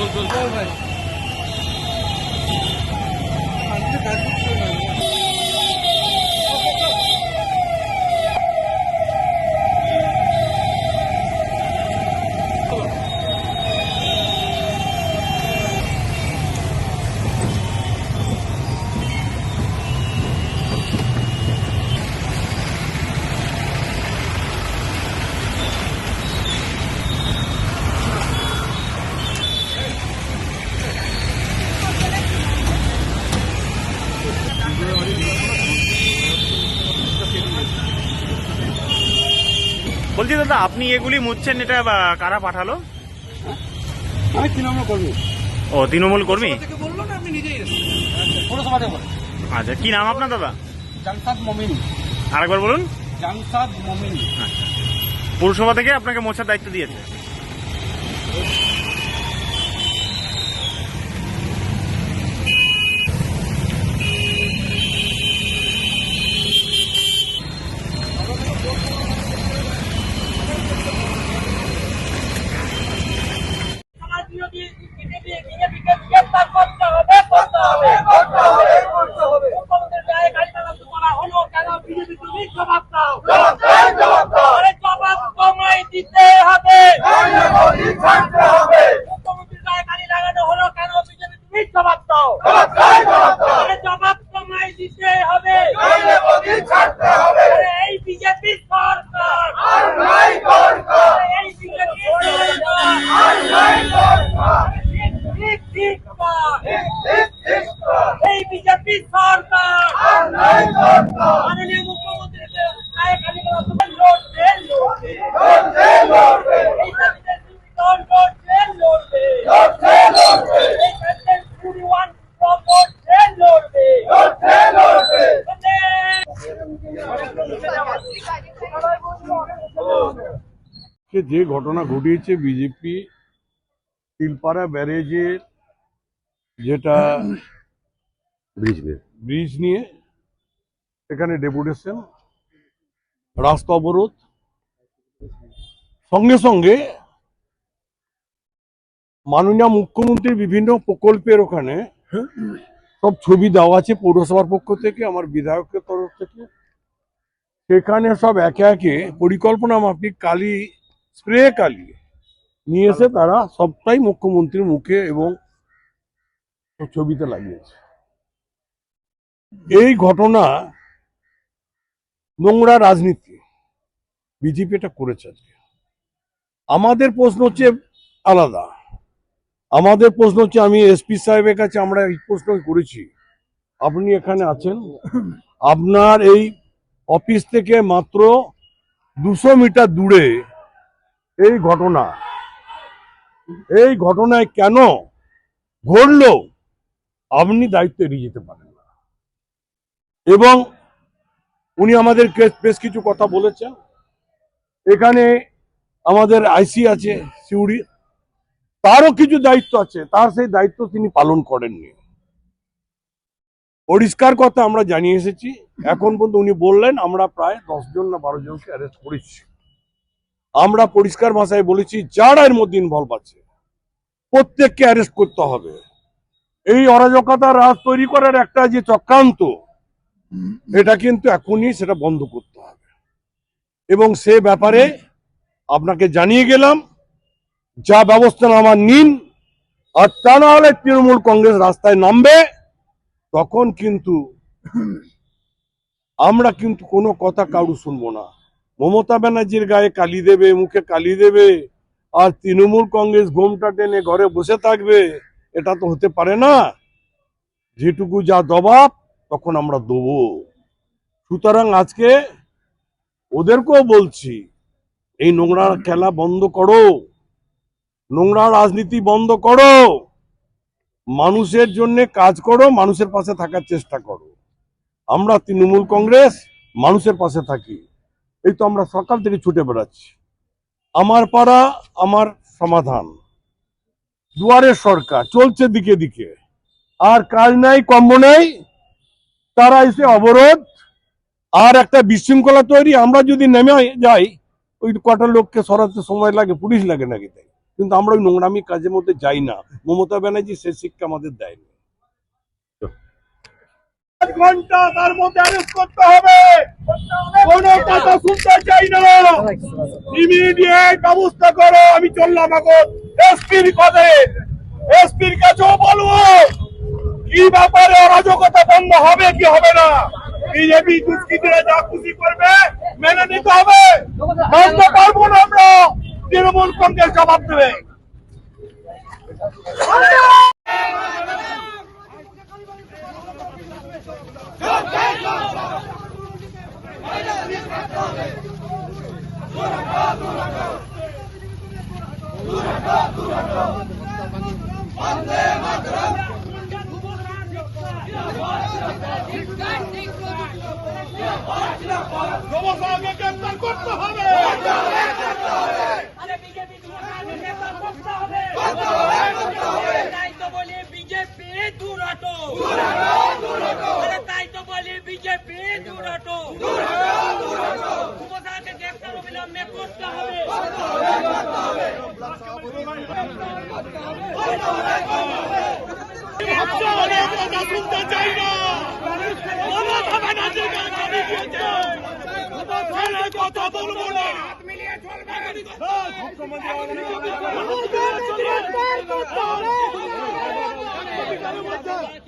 बोल बोल बोल भाई বলছি দাদা আপনি এগুলি মুচ্ছেন এটা কারা পাঠালো? আমি তৃণমূল কর্মী। ও তৃণমূল কর্মী? থেকে বলল না আপনি নিজেই পৌরসভা আচ্ছা কি নাম আপনার দাদা? জামসাদ মমিন। আরেকবার বলুন। জামসাদ মমিন। পৌরসভা থেকে আপনাকে মোছার দায়িত্ব দিয়েছে সমাজ বিরোধী বিজেপি বিজেপিকে গ্রেফতার করতে হবে করতে হবে করতে হবে মুখ্যমন্ত্রীর গায়ে গাড়ি চালাতে করা হলো কেন বিজেপি তুমি জবাব দাও আরে জবাব তোমায় দিতে হবে মুখ্যমন্ত্রীর গায়ে গাড়ি লাগানো হলো কেন বিজেপি তুমি জবাব দাও আরে জবাব তোমায় দিতে হবে আরে এই বিজেপি সরকার আরে এই বিজেপি সরকার ঠিক ঠিক এই বিজেপি সরকার মাননীয় মুখ্যমন্ত্রীকে গায়ে গালি করা তোমার লড়বে লড়বে এই দাবিতে দুর্নীতিকরণ লড়বে লড়বে এই সেন্টেন্স কুড়ি ওয়ান লড়বে লড়বে যে ঘটনা ঘটিয়েছে বিজেপি তিলপাড়া ব্যারেজের যেটা ব্রিজ ব্রিজ নিয়ে এখানে ডেপুটেশন রাস্তা অবরোধ। সঙ্গে সঙ্গে মাননীয় মুখ্যমন্ত্রীর বিভিন্ন প্রকল্পের ওখানে সব ছবি দেওয়া আছে পৌরসভার পক্ষ থেকে, আমার বিধায়কের তরফ থেকে। সেখানে সব একে একে পরিকল্পনা মাফিক কালি, স্প্রে কালি নিয়ে এসে তারা সবটাই মুখ্যমন্ত্রীর মুখে এবং ছবিতে লাগিয়েছে। এই ঘটনা নোংরা রাজনীতি, বিজেপি এটা করেছে আমাদের প্রশ্ন হচ্ছে আলাদা। আমাদের প্রশ্ন হচ্ছে, আমি এসপি সাহেবের কাছে আমরা এই প্রশ্ন করেছি। আপনি এখানে আছেন? আপনার এই অফিস থেকে মাত্র দুশো মিটার দূরে এই ঘটনা, এই ঘটনায় কেন ঘটলো? আপনি দায়িত্ব এড়িয়ে যেতে পারেন না। এবং উনি আমাদের বেশ কিছু কথা বলেছেন। এখানে আমাদের আইসি আছে, সিউড়ি তারও কিছু দায়িত্ব আছে, তার সেই দায়িত্ব তিনি পালন করেননি। পরিষ্কার কথা আমরা জানিয়ে এসেছি, এখন পর্যন্ত উনি বললেন, আমরা প্রায় দশ জন না বারো জনকে অ্যারেস্ট করেছি। আমরা পরিষ্কার ভাষায় বলেছি, যারা এর মধ্যে ইনভলভ আছে, প্রত্যেককে অ্যারেস্ট করতে হবে। এই অরাজকতা রাজ তৈরি করার একটা যে চক্রান্ত, এটা কিন্তু এখনই সেটা বন্ধ করতে হবে। এবং সে ব্যাপারে আপনাকে জানিয়ে গেলাম যা ব্যবস্থা আমার নিন, আর তা না হলে তৃণমূল কংগ্রেস রাস্তায় নামবে, তখন কিন্তু আমরা কিন্তু কোনো কথা কারু শুনব না। মমতা ব্যানার্জির গায়ে কালি দেবে, মুখে কালি দেবে, আর তৃণমূল কংগ্রেস ঘোমটা টেনে ঘরে বসে থাকবে, এটা তো হতে পারে না। যেটুকু যা দবাব, তখন আমরা দেবো। সুতরাং আজকে ওদেরকেও বলছি, এই নোংরা খেলা বন্ধ করো। নোংরা রাজনীতি বন্ধ করো। মানুষের জন্য কাজ করো, মানুষের পাশে থাকার চেষ্টা করো। আমরা তৃণমূল কংগ্রেস, মানুষের পাশে থাকি। এই তো আমরা সকাল থেকে ছুটে বেড়াচ্ছি। আমার পাড়া, আমার সমাধান। দুয়ারের সরকার, চলছে দিকে দিকে। আর কাজ নাই কম্ব নেই, তারা এসে অবরোধ। আর একটা বিশৃঙ্খলা তৈরি, আমরা যদি নেমে যাই, ওই কটা লোককে সরাতে সময় লাগে, পুলিশ লাগে নাকি তাই? কিন্তু আমরা ওই নোংরামি কাজের মধ্যে যাই না। মমতা ব্যানার্জি সে শিক্ষা আমাদের দেয়নি। কাছেও বলব ব্যাপারে অরাজকতা বন্ধ হবে, কি হবে না? বিজেপি দুষ্কৃতীরা যা খুশি করবে, মেনে নিতে হবে। মানতে পারব না আমরা। তৃণমূল কংগ্রেস জবাব দেবে। করতে হবে আরে বিজেপি নেতা করতে হবে তাই তো বলি বিজেপি দূর হটো আরে তাই তো বলি বিজেপি দূর হটো যুবসাকে গ্রেফতার অবিলম্বে করতে হবে। শুনতে চাই না। কথা বলব না। বলছে